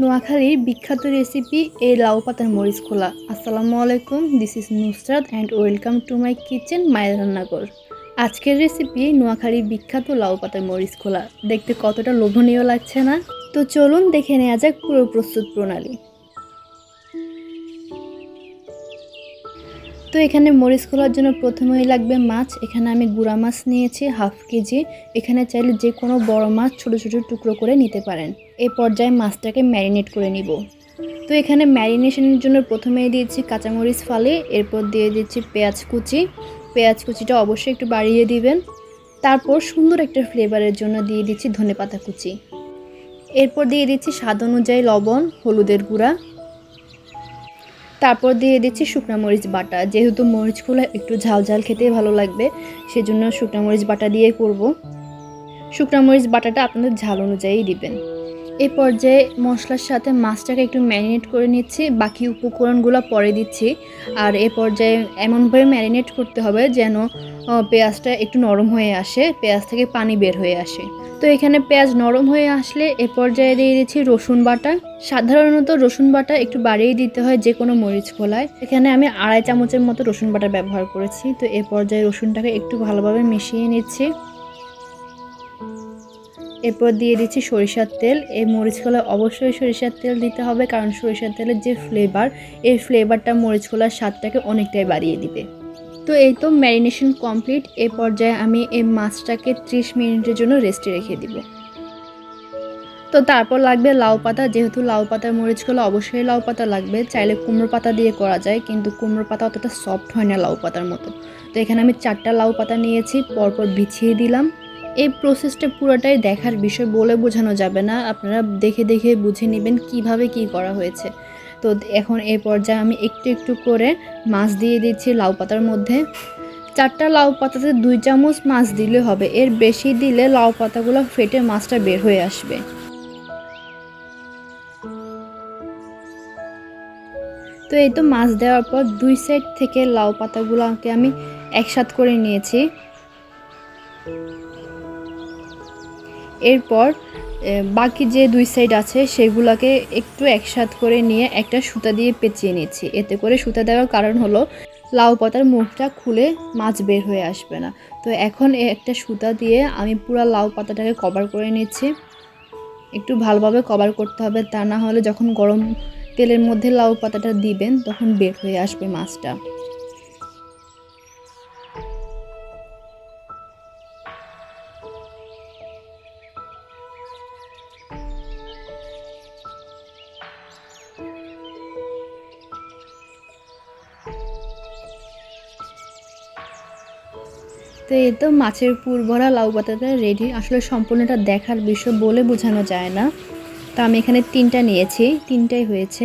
নোয়াখালীর বিখ্যাত রেসিপি এই লাউ পাতার মরিচ খোলা। আসসালামু আলাইকুম this is Nusrat and welcome to my kitchen মায়ের রান্নাঘর। আজকের রেসিপি নোয়াখালীর বিখ্যাত লাউ পাতার মরিচ খোলা। দেখতে কতটা লোভনীয় লাগছে না? তো চলুন দেখে নেওয়া যাক পুরো প্রস্তুত প্রণালী। তো এখানে মরিচ খোলার জন্য প্রথমেই লাগবে মাছ। এখানে আমি গুঁড়া মাছ নিয়েছি, হাফ কেজি। এখানে চাইলে যে কোনো বড় মাছ ছোট ছোট টুকরো করে নিতে পারেন। এই পর্যায়ে মাছটাকে ম্যারিনেট করে নিব। তো এখানে ম্যারিনেশনের জন্য প্রথমেই দিয়েছি কাঁচামরিচ ফালে, এরপর দিয়ে দিচ্ছি পেঁয়াজ কুচি। পেঁয়াজ কুচিটা অবশ্যই একটু বাড়িয়ে দিবেন। তারপর সুন্দর একটা ফ্লেভারের জন্য দিয়ে দিচ্ছি ধনেপাতা কুচি। এরপর দিয়ে দিচ্ছি স্বাদ অনুযায়ী লবণ, হলুদের গুঁড়া। তারপর দিয়ে দিচ্ছি শুকনা মরিচ বাটা। যেহেতু মরিচগুলো একটু ঝাল ঝাল খেতে ভালো লাগবে, সেজন্য শুকনা মরিচ বাটা দিয়ে করব। শুকনা মরিচ বাটাটা আপনাদের ঝাল অনুযায়ী দিবেন। এই পর্যায়ে মশলার সাথে মাছটাকে একটু ম্যারিনেট করে নিচ্ছি, বাকি উপকরণগুলো পরে দিচ্ছি। আর এ পর্যায়ে এমনভাবে ম্যারিনেট করতে হবে যেন পেঁয়াজটা একটু নরম হয়ে আসে, পেঁয়াজ থেকে পানি বের হয়ে আসে। তো এখানে পেঁয়াজ নরম হয়ে আসলে এ পর্যায়ে দিয়ে দিচ্ছি রসুন বাটা। সাধারণত রসুন বাটা একটু বাড়িয়ে দিতে হয় যে কোনো মরিচ খোলায়। এখানে আমি আড়াই চামচের মতো রসুন বাটা ব্যবহার করেছি। তো এ পর্যায়ে রসুনটাকে একটু ভালোভাবে মিশিয়ে নিচ্ছি। এরপর দিয়ে দিচ্ছি সরিষার তেল। এই মরিচ খোলায় অবশ্যই সরিষার তেল দিতে হবে, কারণ সরিষার তেলের যে ফ্লেভার এই ফ্লেভারটা মরিচ খোলার স্বাদটাকে অনেকটাই বাড়িয়ে দিবে। তো এই তো ম্যারিনেশন কমপ্লিট এই পর্যায়ে আমি এই মাছটাকে ত্রিশ মিনিটের জন্য রেস্টে রেখে দিব। তো তারপর লাগবে লাউ পাতা। যেহেতু লাউ পাতার মরিচগুলো অবশ্যই লাউ পাতা লাগবে, চাইলে কুমড়ো পাতা দিয়ে করা যায়, কিন্তু কুমড়ো পাতা অতটা সফট হয় না লাউ পাতার মতো। তো এখানে আমি চারটা লাউ পাতা নিয়েছি, পরপর বিছিয়ে দিলাম। এই প্রসেসটা পুরোটাই দেখার বিষয় বলে বোঝানো যাবে না। আপনারা দেখে দেখে বুঝে নেবেন কীভাবে কি করা হয়েছে। তো এখন এই পর্যায়ে আমি একটু একটু করে মাছ দিয়ে দিচ্ছি লাউ পাতার মধ্যে। চারটা লাউ পাতাতে দুই চামচ মাছ দিলে হবে। এর বেশি দিলে লাউ পাতাগুলো ফেটে মাছটা বের হয়ে আসবে। তো এই তো মাছ দেওয়ার পর দুই সাইড থেকে লাউ পাতাগুলোকে আমি একসাথ করে নিয়েছি। এরপর বাকি যে দুই সাইড আছে, সেগুলোকে একটু একসাথ করে নিয়ে একটা সুতা দিয়ে পেঁচিয়ে নিচ্ছি এতে করে সুতা দেওয়ার কারণ হলো, লাউ পাতার মুখটা খুলে মাছ বের হয়ে আসবে না। তো এখন একটা সুতা দিয়ে আমি পুরো লাউ পাতাটাকে কভার করে নিচ্ছি। একটু ভালোভাবে কভার করতে হবে, তা না হলে যখন গরম তেলের মধ্যে লাউ পাতাটা দিবেন, তখন বের হয়ে আসবে মাছটা। তো এই তো মাছের পুর ভরা লাউ পাতাটা রেডি আসলে সম্পূর্ণটা দেখার বিষয় বলে বোঝানো যায় না। তো আমি এখানে তিনটা নিয়েছি, তিনটাই হয়েছে।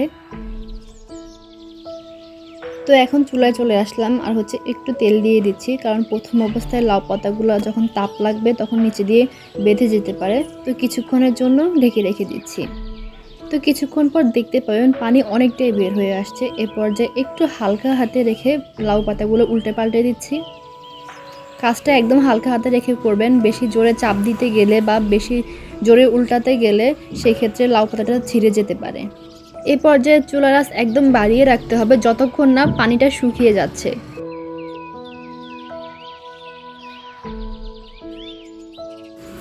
তো এখন চুলায় চলে আসলাম, আর হচ্ছে একটু তেল দিয়ে দিচ্ছি, কারণ প্রথম অবস্থায় লাউ পাতাগুলো যখন তাপ লাগবে তখন নিচে দিয়ে বেঁধে যেতে পারে। তো কিছুক্ষণের জন্য ঢেকে রেখে দিচ্ছি। তো কিছুক্ষণ পর দেখতে পাবেন পানি অনেকটাই বের হয়ে আসছে। এ পর্যায়ে একটু হালকা হাতে রেখে লাউ পাতাগুলো উল্টে পাল্টে দিচ্ছি। কাজটা একদম হালকা হাতে রেখে করবেন। বেশি জোরে চাপ দিতে গেলে বা বেশি জোরে উল্টাতে গেলে সেক্ষেত্রে লাউ পাতাটা ছিঁড়ে যেতে পারে। এই পর্যায়ে চুলার আঁচ একদম বাড়িয়ে রাখতে হবে যতক্ষণ না পানিটা শুকিয়ে যাচ্ছে।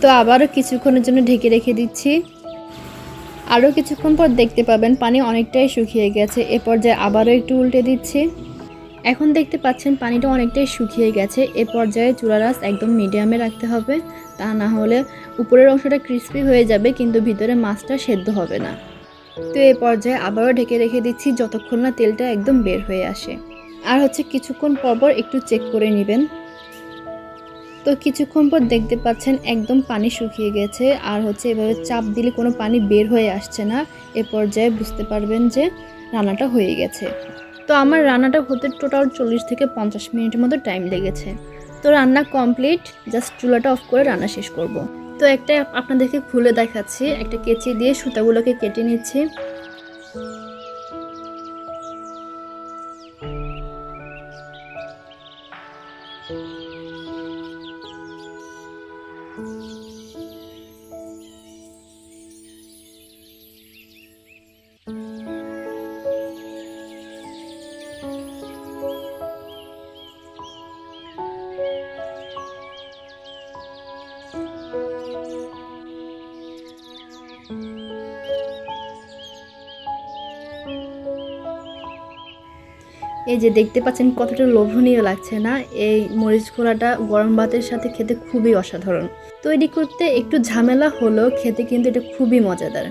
তো আবারও কিছুক্ষণের জন্য ঢেকে রেখে দিচ্ছি। আরও কিছুক্ষণ পর দেখতে পাবেন পানি অনেকটাই শুকিয়ে গেছে। এ পর্যায়ে আবারও একটু উল্টে দিচ্ছি। এখন দেখতে পাচ্ছেন পানিটা অনেকটাই শুকিয়ে গেছে। এ পর্যায়ে চুলা রাস একদম মিডিয়ামে রাখতে হবে। তা না হলে উপরের অংশটা ক্রিস্পি হয়ে যাবে, কিন্তু ভিতরে মাছটা সেদ্ধ হবে না। তো এ পর্যায়ে আবারও ঢেকে রেখে দিচ্ছি যতক্ষণ না তেলটা একদম বের হয়ে আসে। আর হচ্ছে কিছুক্ষণ পরপর একটু চেক করে নেবেন। তো কিছুক্ষণ পর দেখতে পাচ্ছেন একদম পানি শুকিয়ে গেছে। আর হচ্ছে এভাবে চাপ দিলে কোনো পানি বের হয়ে আসছে না। এ পর্যায়ে বুঝতে পারবেন যে রান্নাটা হয়ে গেছে। তো আমার রান্নাটা হতে টোটাল চল্লিশ থেকে পঞ্চাশ মিনিটের মতো টাইম লেগেছে তো রান্না কমপ্লিট জাস্ট চুলাটা অফ করে রান্না শেষ করব। তো একটা আপনাদেরকে খুলে দেখাচ্ছি, একটা কেচি দিয়ে সুতাগুলোকে কেটে নিচ্ছি এই যে দেখতে পাচ্ছেন কতটা লোভনীয় লাগছে না? এই মরিচ খোলাটা গরম ভাতের সাথে খেতে খুবই অসাধারণ। তৈরি করতে একটু ঝামেলা হলেও খেতে কিন্তু এটা খুবই মজাদার।